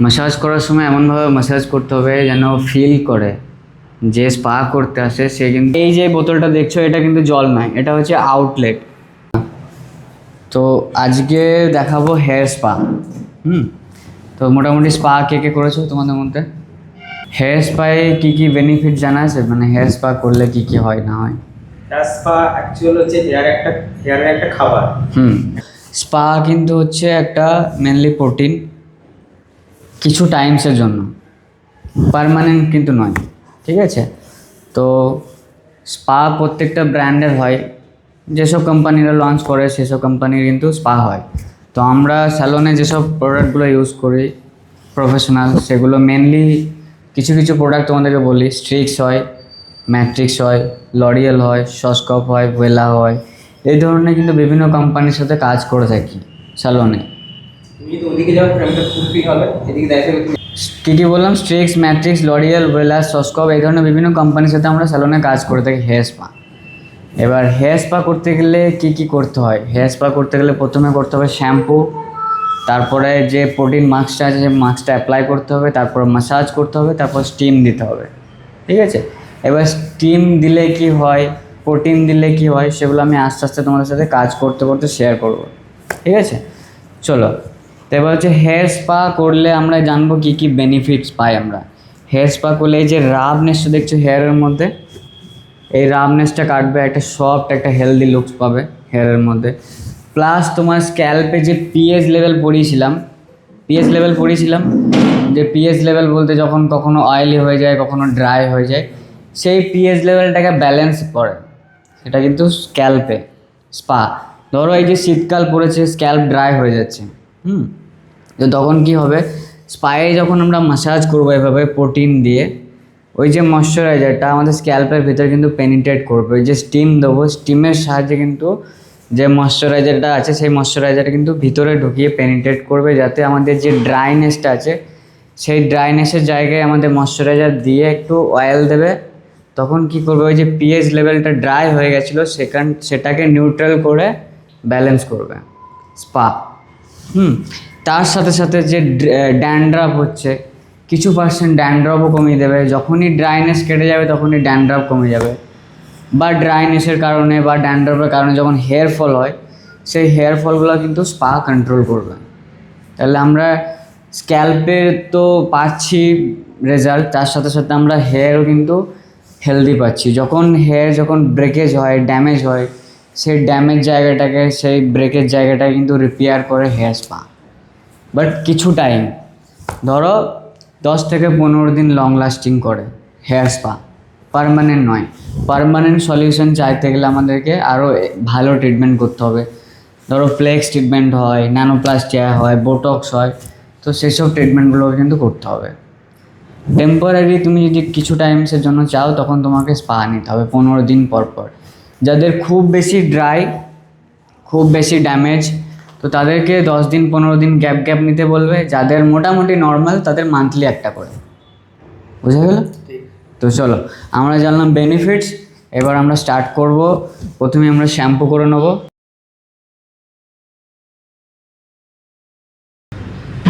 Massage করার সময় এমনভাবে ম্যাসাজ করতে হবে যেন ফিল করে। যে স্পা করতে আসে সে কিন্তু এই যে বোতলটা দেখছ এটা কিন্তু জল নয় এটা হচ্ছে আউটলেট তো আজকে দেখাবো হেয়ার স্পা হুম? তো মোটামুটি স্পা কে কে করেছ তোমাদের মধ্যে? হেয়ার স্পায় কী কী বেনিফিট জানা আছে? মানে হেয়ার স্পা করলে কী কী হয় না হয়? হেয়ার স্পা অ্যাকচুয়াল হচ্ছে হেয়ার একটা হেয়ারের একটা খাবার। হুম। স্পা কিন্তু হচ্ছে একটা মেনলি প্রোটিন কিছু টাইমসের জন্য। পারমানেন্ট কিন্তু নয়, ঠিক আছে? তো স্পা প্রত্যেকটা ব্র্যান্ডের হয়। যেসব কোম্পানিরা লঞ্চ করে, সেসব কোম্পানির কিন্তু স্পা হয়। তো আমরা স্যালনে যেসব প্রোডাক্টগুলো ইউজ করি প্রফেশনাল সেগুলো মেনলি কিছু কিছু প্রোডাক্ট তোমাদেরকে বলি। স্ট্রিক্স হয় ম্যাট্রিক্স হয় লরিয়েল হয় সস্কপ হয় ভেলা হয়। এই ধরনের কিন্তু বিভিন্ন কোম্পানির সাথে কাজ করে থাকি স্যালনে তুমি কী কী বললাম? স্ট্রিক্স ম্যাট্রিক্স লরিয়াল ভেলাস সস্কপ এই ধরনের বিভিন্ন কোম্পানির সাথে আমরা স্যালনে কাজ করে থাকি হেয়ার স্পা এবার হেয়ার স্পা করতে গেলে কি কি করতে হয়? হেয়ার স্পা করতে গেলে প্রথমে করতে হবে শ্যাম্পু তারপরে যে প্রোটিন মাস্কটা আছে, সেই মাস্কটা অ্যাপ্লাই করতে হবে, তারপর মাসাজ করতে হবে, তারপর স্টিম দিতে হবে। ঠিক আছে? এবার স্টিম দিলে কি হয়? প্রোটিন দিলে কি হয়? সেগুলো আমি আস্তে আস্তে তোমাদের সাথে কাজ করতে করতে শেয়ার করব। ঠিক আছে? চলো। তো এবার হচ্ছে হেয়ার স্পা করলে আমরা জানব কী কী বেনিফিটস পাই আমরা। হেয়ার স্পা করলে এই যে রাবনেসটা দেখছ হেয়ারের মধ্যে? এই রাবনেসটা কাটবে, একটা সফট একটা হেলদি লুকস পাবে হেয়ারের মধ্যে। প্লাস তোমার স্ক্যাল্পে যে পিএইচ লেভেল পড়িয়েছিলাম পিএইচ লেভেল পড়িয়েছিলাম, যে পিএইচ লেভেল বলতে যখন কখনো অয়েলি হয়ে যায়, কখনো ড্রাই হয়ে যায়, সেই পিএইচ লেভেলটাকে ব্যালেন্স করে। সেটা কিন্তু স্ক্যাল্পে স্পা ধরো এই যে শীতকাল পড়েছে স্ক্যাল্প ড্রাই হয়ে যাচ্ছে, হুম? তো তখন কি হবে? স্পায়ে যখন আমরা মাসাজ করব এভাবে প্রোটিন দিয়ে, ওই যে ময়শ্চারাইজারটা আমাদের স্ক্যাল্পের ভিতরে কিন্তু পেনিট্রেট করবে। ওই যে স্টিম দেবো স্টিমের সাহায্যে কিন্তু যে ময়শ্চারাইজারটা আছে, সেই ময়শ্চারাইজারটা কিন্তু ভিতরে ঢুকিয়ে পেনিট্রেট করবে যাতে আমাদের যে ড্রাইনেসটা আছে, সেই ড্রাইনেসের জায়গায় আমাদের ময়শ্চারাইজার দিয়ে একটু অয়েল দেবে। তখন কি করবে? ওই যে পিএইচ লেভেলটা ড্রাই হয়ে গেছিল, সেখান, সেটাকে নিউট্রাল করে ব্যালেন্স করবে। স্পা হুম। তার সাথে সাথে যে ড্যান্ড্রাফ হচ্ছে, কিছু পার্সেন্ট ড্যান্ড্রফও কমিয়ে দেবে। যখনই ড্রাইনেস কেটে যাবে, তখনই ড্যান্ড্রফ কমে যাবে। বা ড্রাইনেসের কারণে বা ড্যান্ড্রফের কারণে যখন হেয়ার ফল হয়, সেই হেয়ার ফলগুলো কিন্তু স্পা কন্ট্রোল করবে। তাহলে আমরা স্ক্যাল্পের তো পাচ্ছি রেজাল্ট তার সাথে সাথে আমরা হেয়ারও কিন্তু হেলদি পাচ্ছি। যখন হেয়ার যখন ব্রেকেজ হয় ড্যামেজ হয়, সেই ড্যামেজ জায়গাটাকে, সেই ব্রেকের জায়গাটাকে কিন্তু রিপেয়ার করে হেয়ার স্পা বাট কিছু টাইম ধরো দশ থেকে পনেরো দিন লং লাস্টিং করে হেয়ার স্পা পারমানেন্ট নয়। পারমানেন্ট সলিউশন চাইতে গেলে আমাদেরকে আরও ভালো ট্রিটমেন্ট করতে হবে। ধরো ফ্লেক্স ট্রিটমেন্ট হয় ন্যানোপ্লাস্টিয়া হয় বোটক্স হয়, তো সেসব ট্রিটমেন্টগুলো কিন্তু করতে হবে। টেম্পোরারি তুমি যদি কিছু টাইমসের জন্য চাও, তখন তোমাকে স্পা নিতে হবে পনেরো দিন পর পর। যাদের খুব বেশি ড্রাই খুব বেশি ড্যামেজ তো তাদেরকে দশ দিন, পনেরো দিন গ্যাপ গ্যাপ নিতে বলবে। যাদের মোটামুটি নর্মাল তাদের মান্থলি একটা করে। বুঝা গেল? তো চলো, আমরা জানলাম বেনিফিটস এবার আমরা স্টার্ট করব। প্রথমে আমরা শ্যাম্পু করে নেব।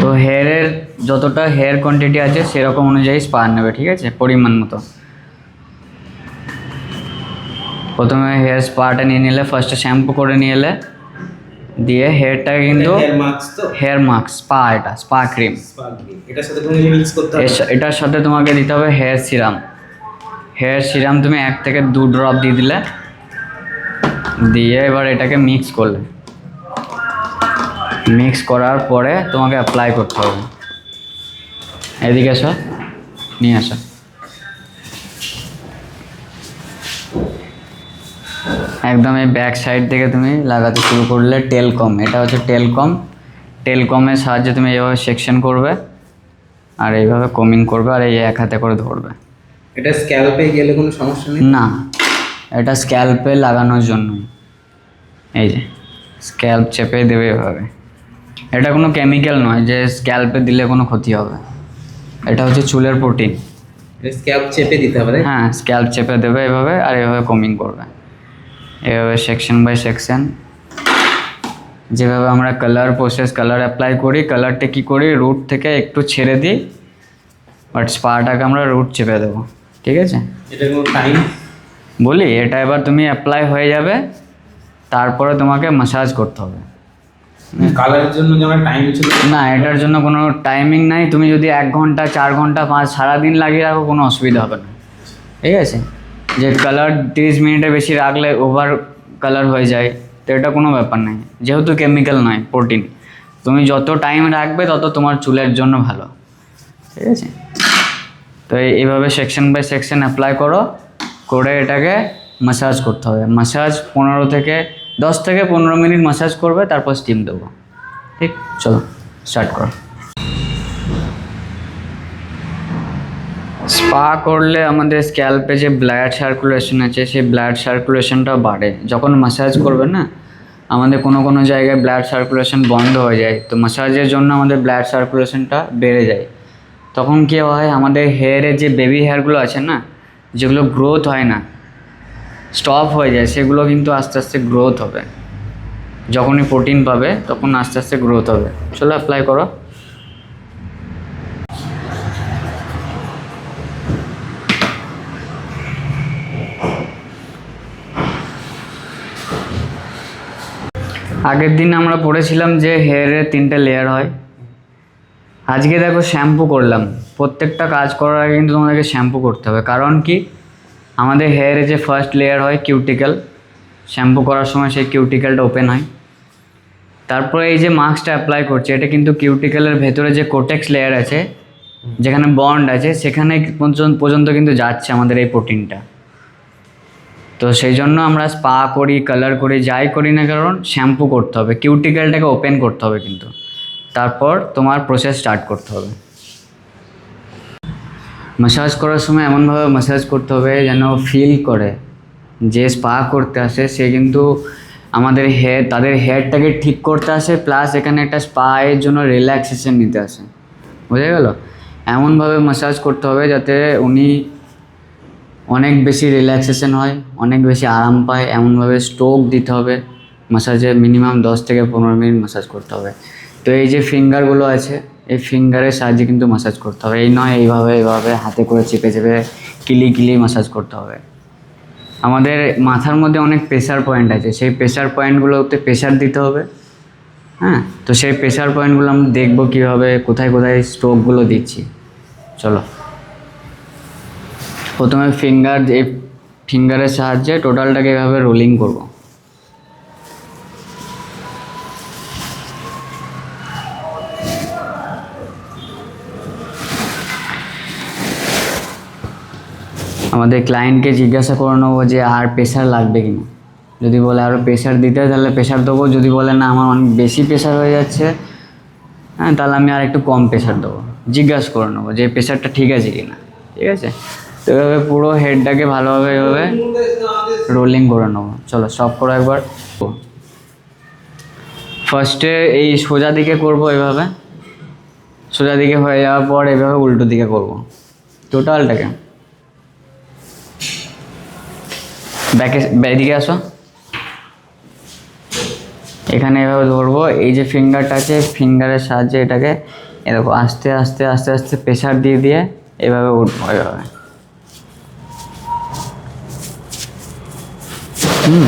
তো হেয়ারের যতটা হেয়ার কোয়ান্টিটি আছে, সেরকম অনুযায়ী স্পা নেবে, ঠিক আছে? পরিমাণ মতো। প্রথমে হেয়ার স্পাটা নিয়ে নিলে ফার্স্টে শ্যাম্পু করে নিয়ে এলে। দিয়ে হেয়ারটাকে কিন্তু হেয়ার মাস্ক স্পা এটা স্পা ক্রিম। এটার সাথে তোমাকে দিতে হবে হেয়ার সিরাম হেয়ার সিরাম তুমি এক থেকে দু ড্রপ দিয়ে দিলে দিয়ে এবার এটাকে মিক্স করলে। মিক্স করার পরে তোমাকে অ্যাপ্লাই করতে হবে। এদিকে এসো নিয়ে আসো একদম এই ব্যাক সাইড থেকে তুমি লাগাতে শুরু করলে টেলকম এটা হচ্ছে টেলকম টেলকমের সাহায্যে তুমি এইভাবে সেকশন করবে আর এইভাবে কমিং করবে আর এই এক হাতে করে ধরবে। এটা স্ক্যাল্পে গেলে কোনো সমস্যা নেই? না এটা স্ক্যাল্পে লাগানোর জন্য এই যে স্ক্যাল্প চেপে দেবে এভাবে। এটা কোনো কেমিক্যাল নয় যে স্ক্যাল্পে দিলে কোনো ক্ষতি হবে। এটা হচ্ছে চুলের প্রোটিন স্ক্যাল্প চেপে দিতে হবে হ্যাঁ স্ক্যাল্প চেপে দেবে এভাবে আর এভাবে কমিং করবে। এভাবে সেকশন বাই সেকশন যেভাবে আমরা কালার প্রসেস কালার অ্যাপ্লাই করি কালারটা কী করি রুট থেকে একটু ছেড়ে দিই বাট স্পাটাকে আমরা রুট চেপে দেবো ঠিক আছে? এটা কোনো টাইম বলি এটা এবার তুমি অ্যাপ্লাই হয়ে যাবে তারপরে তোমাকে মাসাজ করতে হবে। কালারের জন্য যে টাইম ছিল? না এটার জন্য কোনো টাইমিং নাই তুমি যদি এক ঘণ্টা চার ঘণ্টা পাঁচ সারাদিন লাগিয়ে রাখো কোনো অসুবিধা হবে না। ঠিক আছে? যে কালার তিরিশ মিনিটের বেশি রাখলে ওভার কালার হয়ে যায়, তো এটা কোনো ব্যাপার নাই। যেহেতু কেমিক্যাল নয় প্রোটিন তুমি যত টাইম রাখবে, তত তোমার চুলের জন্য ভালো। ঠিক আছে? তো এইভাবে সেকশন বাই সেকশন অ্যাপ্লাই করো, করে এটাকে মাসাজ করতে হবে। মাসাজ পনেরো থেকে, দশ থেকে পনেরো মিনিট মাসাজ করবে, তারপর স্টিম দেবো। ঠিক? চলো স্টার্ট করো। স্পা করলে আমাদের স্ক্যাল্পে যে ব্লাড সার্কুলেশন আছে, সেই ব্লাড সার্কুলেশনটা বাড়ে। যখন মাসাজ করবে না, আমাদের কোনো কোনো জায়গায় ব্লাড সার্কুলেশন বন্ধ হয়ে যায়। তো মাসাজের জন্য আমাদের ব্লাড সার্কুলেশনটা বেড়ে যায়। তখন কী হয়, আমাদের হেয়ারের যে বেবি হেয়ারগুলো আছে না, যেগুলো গ্রোথ হয় না স্টপ হয়ে যায়, সেগুলো কিন্তু আস্তে আস্তে গ্রোথ হবে। যখনই প্রোটিন পাবে, তখন আস্তে আস্তে গ্রোথ হবে। চলো অ্যাপ্লাই করো। আগের দিন আমরা পড়েছিলাম যে হেয়ারের তিনটে লেয়ার হয়। আজকে দেখো শ্যাম্পু করলাম। প্রত্যেকটা কাজ করার আগে কিন্তু তোমাদেরকে শ্যাম্পু করতে হবে। কারণ কি? আমাদের হেয়ারে যে ফার্স্ট লেয়ার হয় কিউটিক্যাল শ্যাম্পু করার সময় সেই কিউটিক্যালটা ওপেন হয়। তারপরে এই যে মাস্কটা অ্যাপ্লাই করছে, এটা কিন্তু কিউটিক্যালের ভেতরে যে কোটেক্স লেয়ার আছে, যেখানে বন্ড আছে, সেখানে পর্যন্ত পর্যন্ত কিন্তু যাচ্ছে আমাদের এই প্রোটিনটা তো সেই জন্য আমরা স্পা করি কালার করি, যাই করি না কারণ শ্যাম্পু করতে হবে। কিউটিক্যালটাকে ওপেন করতে হবে কিন্তু। তারপর তোমার প্রসেস স্টার্ট করতে হবে। ম্যাসাজ করার সময় এমনভাবে ম্যাসাজ করতে হবে যেন ফিল করে। যে স্পা করতে আসে, সে কিন্তু আমাদের হেয়ার তাদের হেয়ারটাকে ঠিক করতে আসে প্লাস এখানে একটা স্পা এর জন্য রিল্যাক্সেশন নিতে আসে। বুঝে গেল? এমনভাবে ম্যাসাজ করতে হবে যাতে উনি অনেক বেশি রিল্যাক্সেশন হয়, অনেক বেশি আরাম পায়, এমনভাবে স্ট্রোক দিতে হবে মাসাজে মিনিমাম দশ থেকে পনেরো মিনিট মাসাজ করতে হবে। তো এই যে ফিঙ্গারগুলো আছে, এই ফিঙ্গারের সাহায্যে কিন্তু মাসাজ করতে হবে। এই নয়, এইভাবে এইভাবে হাতে করে চেপে চেপে, কিলি কিলি মাসাজ করতে হবে। আমাদের মাথার মধ্যে অনেক প্রেশার পয়েন্ট আছে। সেই প্রেশার পয়েন্টগুলোতে প্রেশার দিতে হবে হ্যাঁ? তো সেই প্রেশার পয়েন্টগুলো আমরা দেখব কীভাবে, কোথায় কোথায় স্ট্রোকগুলো দিচ্ছি। চলো। প্রথমে ফিঙ্গার এই ফিঙ্গারের সাহায্যে টোটালটাকে এভাবে রোলিং করব। আমাদের ক্লায়েন্টকে জিজ্ঞাসা করে নেব যে, আর প্রেশার লাগবে কি না? যদি বলে আরও প্রেশার দিতে তাহলে প্রেশার দেবো। যদি বলে, না, আমার অনেক বেশি প্রেশার হয়ে যাচ্ছে হ্যাঁ তাহলে আমি আর একটু কম প্রেশার দেবো। জিজ্ঞাসা করে নেব যে প্রেশারটা ঠিক আছে কি না? ঠিক আছে? এভাবে পুরো হেডটাকে ভালোভাবে এভাবে রোলিং করে নেব। চলো, সব করো একবার। ফার্স্টে এই সোজা দিকে করব এভাবে। সোজা দিকে হয়ে যাওয়ার পর এভাবে উল্টো দিকে করব। টোটালটাকে ব্যাকে এদিকে আসো। এখানে এভাবে ধরবো। এই যে ফিঙ্গারটা আছে ফিঙ্গারের সাহায্যে এটাকে এরকম আস্তে আস্তে আস্তে আস্তে প্রেশার দিয়ে দিয়ে এভাবে উঠবো এভাবে। হুম।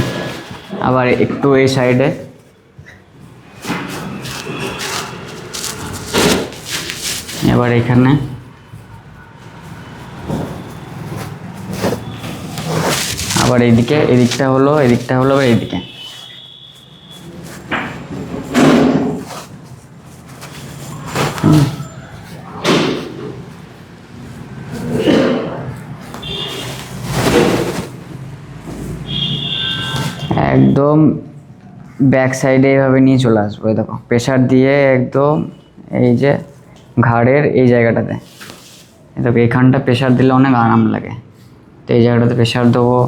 আবার একটু এই সাইডে। এবার এখানে। আবার এইদিকে এদিকটা হলো এদিকটা হলো আবার এইদিকে একদম ব্যাক সাইডে এইভাবে নিয়ে চলে আসব দেখো। প্রেশার দিয়ে একদম এই যে ঘাড়ের এই জায়গাটাতে। দেখো, এখানটা প্রেশার দিলে অনেক আরাম লাগে। তো এই জায়গাটাতে প্রেশার দেবো।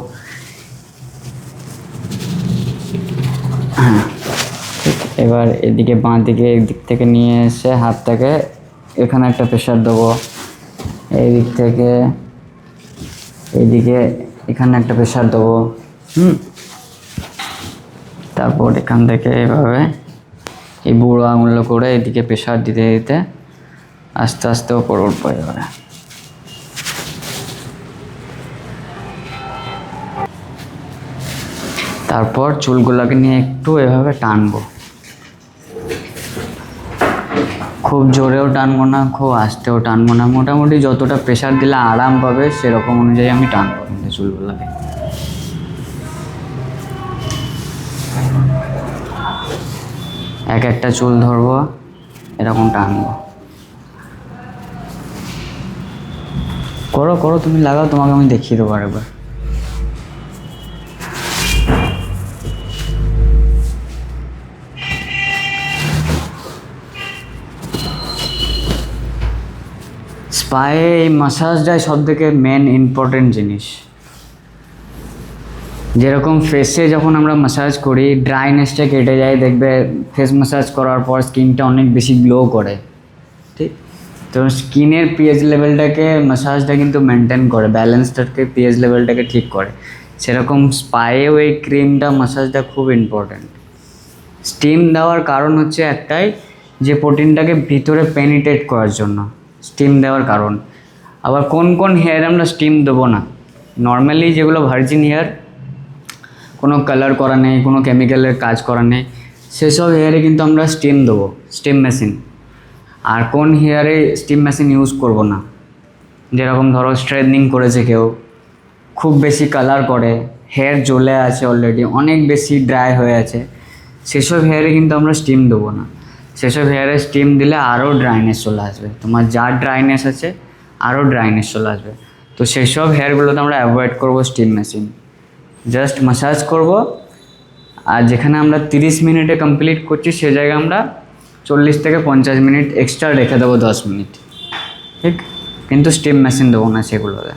হ্যাঁ এবার এদিকে বাঁ দিকে দিক থেকে নিয়ে এসে হাতটাকে এখানে একটা প্রেশার দেবো। এই দিক থেকে এইদিকে এখানে একটা প্রেশার দেবো। হুম? তারপর এখান থেকে এভাবে এই বুড়ো আঙুলো করে এদিকে প্রেশার দিতে দিতে আস্তে আস্তে ওপর উঠবো এবারে। তারপর চুলগুলোকে নিয়ে একটু এভাবে টানবো। খুব জোরেও টানবো না, খুব আস্তেও টানবো না। মোটামুটি যতটা প্রেশার দিলে আরাম পাবে সেরকম অনুযায়ী আমি টানবো চুলগুলোকে। এক একটা চুল ধরবো এরকম টানবো করো করো, তুমি লাগাও, তোমাকে আমি দেখিয়ে দেবো আরেকবার। স্পায়ে এই মাসাজটাই সব থেকে মেন ইম্পর্টেন্ট জিনিস। যেরকম ফেসে যখন আমরা মাসাজ করি ড্রাইনেসটা কেটে যায় দেখবে ফেস মাসাজ করার পর স্কিনটা অনেক বেশি গ্লো করে। ঠিক। তো স্কিনের পিএইচ লেভেলটাকে মাসাজটা কিন্তু মেনটেন করে ব্যালেন্সটাকে পিএইচ লেভেলটাকে ঠিক করে। সেরকম স্পায়েও এই ক্রিমটা মাসাজটা খুব ইম্পর্ট্যান্ট স্টিম দেওয়ার কারণ হচ্ছে একটাই যে প্রোটিনটাকে ভিতরে পেনিটেট করার জন্য স্টিম দেওয়ার কারণ। আবার কোন কোন হেয়ার আমরা স্টিম দেবো না। নর্মালি যেগুলো ভার্জিন হেয়ার কোনো কালার করা নেই, কোনো কেমিক্যালের কাজ করা নেই। সেসব হেয়ারে কিন্তু আমরা স্টিম দেবো স্টিম মেশিন আর কোন হেয়ারে স্টিম মেশিন ইউজ করব না। যেরকম ধরো স্ট্রেটনিং করেছে কেউ, খুব বেশি কালার করে হেয়ার জ্বলে আছে অলরেডি অনেক বেশি ড্রাই হয়ে আছে, সেসব হেয়ারে কিন্তু আমরা স্টিম দেবো না। সেসব হেয়ারে স্টিম দিলে আরও ড্রাইনেস চলে আসবে। তোমার যা ড্রাইনেস আছে আরও ড্রাইনেস চলে আসবে। তো সেসব হেয়ারগুলোতে আমরা অ্যাভয়েড করব স্টিম মেশিন জাস্ট মাসাজ করব। আর যেখানে আমরা তিরিশ মিনিটে কমপ্লিট করছি, সে জায়গায় আমরা চল্লিশ থেকে পঞ্চাশ মিনিট এক্সট্রা রেখে দেবো দশ মিনিট। ঠিক? কিন্তু স্টিম মেশিন দেবো না সেগুলোতে।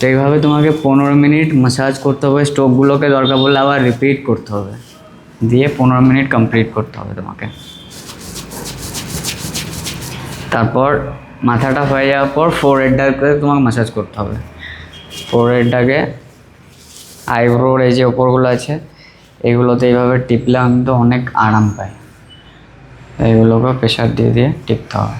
তো এইভাবে তোমাকে পনেরো মিনিট মাসাজ করতে হবে। স্টোকগুলোকে দরকার পড়লে আবার রিপিট করতে হবে। দিয়ে পনেরো মিনিট কমপ্লিট করতে হবে তোমাকে। তারপর মাথাটা হয়ে যাওয়ার পর ফোর হেডটাকে তোমাকে মাসাজ করতে হবে। ফোর হেডটাকে আইব্রোর এই যে ওপরগুলো আছে, এগুলোতে এইভাবে টিপলে কিন্তু অনেক আরাম পায় এইগুলোকে প্রেশার দিয়ে দিয়ে টিপতে হবে।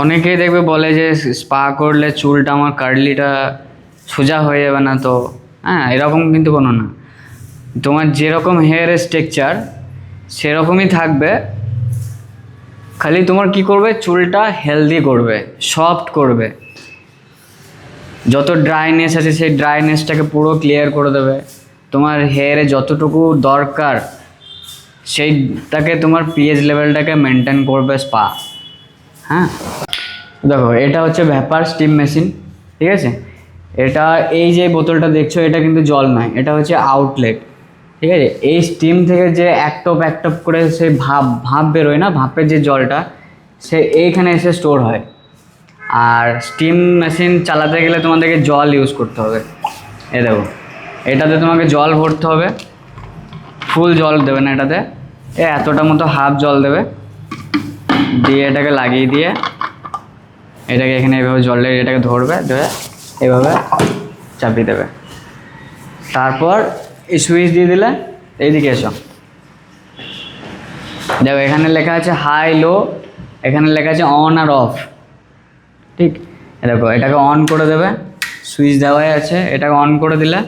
অনেকেই দেখবে বলে যে স্পা করলে চুলটা আমার কার্লিটা সোজা হয়ে যাবে না তো। হ্যাঁ এরকম কিন্তু কোনো না। তোমার যেরকম হেয়ার স্ট্রাকচার সেরকমই থাকবে। খালি তোমার কি করবে? চুলটা হেলদি করবে সফট করবে। যত ড্রাইনেস আছে, সেই ড্রাইনেসটাকে পুরো ক্লিয়ার করে দেবে। তোমার হেয়ারে যতটুকু দরকার, সেইটাকে তোমার পিএইচ লেভেলটাকে মেনটেন করবে স্পা হ্যাঁ? দেখো, এটা হচ্ছে ভ্যাপার স্টিম মেশিন ঠিক আছে? এটা এই যে বোতলটা দেখছ, এটা কিন্তু জল নয়, এটা হচ্ছে আউটলেট ঠিক আছে? এই স্টিম থেকে যে এক টপ এক টপ করে সে ভাপ ভাপ বেরোয় না, ভাপের যে জলটা, সে এইখানে এসে স্টোর হয়। আর স্টিম মেশিন চালাতে গেলে তোমাদেরকে জল ইউজ করতে হবে। এ দেখো, এটাতে তোমাকে জল ভরতে হবে ফুল জল দেবে না এটাতে, এ এতটা মতো হাফ জল দেবে, দিয়ে এটাকে লাগিয়ে দিয়ে এটাকে এখানে এভাবে জলে এটাকে ধরবে, ধরে এভাবে চাপিয়ে দেবে। তারপর এই সুইচ দিয়ে দিলে এইদিকে এসো। দেখো, এখানে লেখা আছে হাই, লো, এখানে লেখা আছে অন আর অফ। ঠিক? দেখো, এটাকে অন করে দেবে, সুইচ দেওয়াই আছে, এটাকে অন করে দিলে।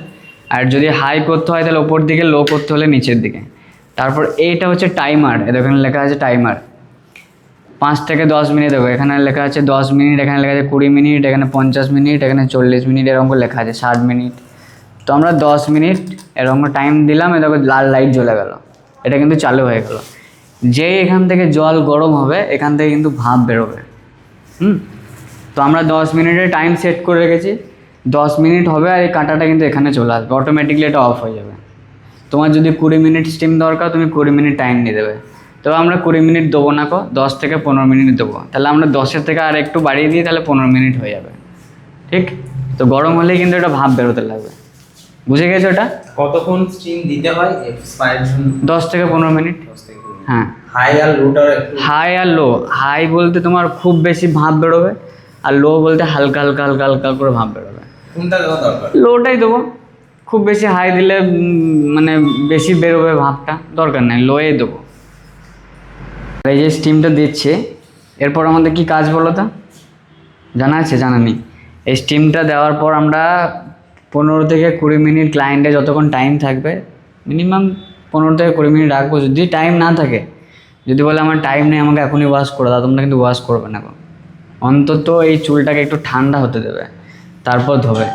আর যদি হাই করতে হয়, তাহলে ওপর দিকে, লো করতে হলে নিচের দিকে। তারপর এইটা হচ্ছে টাইমার এখানে লেখা আছে টাইমার। পাঁচ থেকে দশ মিনিট দেবো এখানে লেখা আছে দশ মিনিট, এখানে লেখা আছে কুড়ি মিনিট, এখানে পঞ্চাশ মিনিট, এখানে চল্লিশ মিনিট, এরকম করে লেখা আছে, ষাট মিনিট। তো আমরা দশ মিনিট, এরকম টাইম দিলাম, এ দেখো লাল লাইট জ্বলে গেল। এটা কিন্তু চালু হয়ে গেল। যেই এখান থেকে জল গরম হবে, এখান থেকে কিন্তু ভাপ বেরোবে। হুম? তো আমরা দশ মিনিটের টাইম সেট করে রেখেছি। দশ মিনিট হবে আর এই কাঁটাটা কিন্তু এখানে চলে আসবে। অটোমেটিকলি এটা অফ হয়ে যাবে। তোমার যদি কুড়ি মিনিট স্টিম দরকার, তুমি কুড়ি মিনিট টাইম নিয়ে দেবে। তবে আমরা কুড়ি মিনিট দেবো না কো দশ থেকে পনেরো মিনিট দেবো। তাহলে আমরা দশের থেকে আর একটু বাড়িয়ে দিই তাহলে পনেরো মিনিট হয়ে যাবে। ঠিক? তো গরম হলেই কিন্তু এটা ভাপ বেরোতে লাগবে। বুঝে গেছো ওটা কতক্ষণ স্টিম দিতে হয়? দশ থেকে পনেরো মিনিট। হ্যাঁ। হাই আর লোটা হাই আর লো হাই বলতে তোমার খুব বেশি ভাপ বেরোবে আর লো বলতে হালকা হালকা হালকা হালকা করে ভাপ বেরোবে। লোটাই দেবো। খুব বেশি হাই দিলে মানে বেশি বেরোবে ভাবটা। দরকার নেই লোয়ে দেবো। এই যে স্টিমটা দিচ্ছে, এরপর আমাদের কি কাজ বলো তো? জানা আছে? জানা নেই। এই স্টিমটা দেওয়ার পর আমরা পনেরো থেকে কুড়ি মিনিট ক্লায়েন্টে যতক্ষণ টাইম থাকবে মিনিমাম পনেরো থেকে কুড়ি মিনিট রাখব। যদি টাইম না থাকে, যদি বলে আমার টাইম নেই, আমাকে এখনই ওয়াশ করে দাও, তোমরা কিন্তু ওয়াশ করবে না। অন্তত এই চুলটাকে একটু ঠান্ডা হতে দেবে, তারপর ধোবে।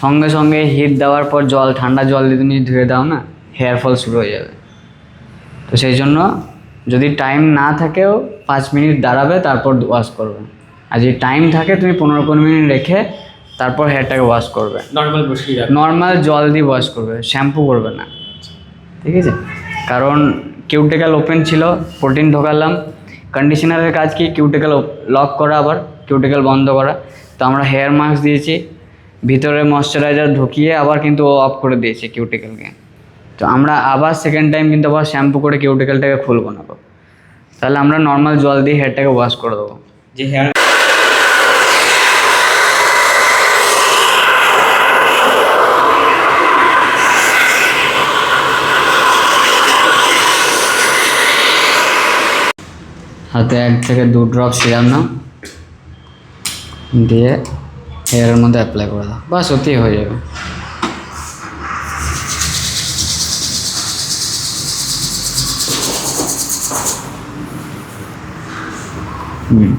সঙ্গে সঙ্গে হিট দেওয়ার পর জল, ঠান্ডা জল দিয়ে তুমি ধুয়ে দাও না হেয়ার ফল শুরু হয়ে যাবে। তো সেই জন্য যদি টাইম না থাকেও পাঁচ মিনিট দাঁড়াবে তারপর ওয়াশ করবে। আর যদি টাইম থাকে তুমি পনেরো পনেরো মিনিট রেখে তারপর হেয়ারটাকে ওয়াশ করবে। নর্মাল নর্মাল জল দিয়ে ওয়াশ করবে শ্যাম্পু করবে না। ঠিক আছে? কারণ কিউটিক্যাল ওপেন ছিল প্রোটিন ঢোকালাম। কন্ডিশনারের কাজ কি? কিউটিক্যাল লক করা আবার কিউটিক্যাল বন্ধ করা। তো আমরা হেয়ার মাস্ক দিয়েছি ভিতরে ময়শ্চারাইজার ঢুকিয়ে আবার কিন্তু ও অফ করে দিয়েছে কিউটিক্যালকে তো আমরা আবার সেকেন্ড টাইম কিন্তু আবার শ্যাম্পু করে কিউটিক্যালটাকে খুলবো না তাহলে আমরা নর্মাল জল দিয়ে হেয়ারটাকে ওয়াশ করে দেবো। যে হেয়ার হাতে এক থেকে দু ড্রপ সিরাম নাও। দিয়ে হেয়ারের মধ্যে অ্যাপ্লাই করে দাও। বাস ওতেই হয়ে যাবে। হুম।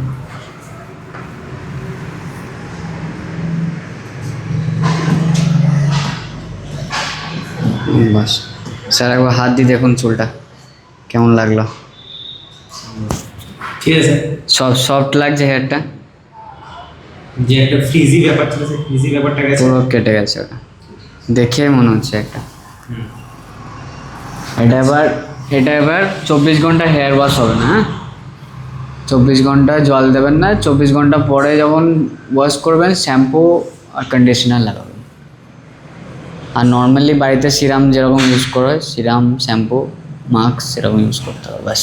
বাস। স্যার একবার হাত দিয়ে দেখুন চুলটা। কেমন লাগল? ঠিক আছে। সব সফট লাগছে হেয়ারটা? যে একটা ফ্রিজি ব্যাপার ছিল সেই ফ্রিজি ব্যাপারটা গেছে। পুরো কেটে গেছে ওটা। দেখে মনে হচ্ছে একটা। এটা এবার এটা এবার চব্বিশ ঘণ্টা হেয়ার ওয়াশ হবে না হ্যাঁ? চব্বিশ ঘণ্টা জল দেবেন না। চব্বিশ ঘণ্টা পরে যখন ওয়াশ করবেন শ্যাম্পু আর কন্ডিশনার লাগাবেন। আর নর্মালি বাড়িতে সিরাম যেরকম ইউজ করে সিরাম শ্যাম্পু মাস্ক সেরকম ইউজ করতে হবে, ব্যাস।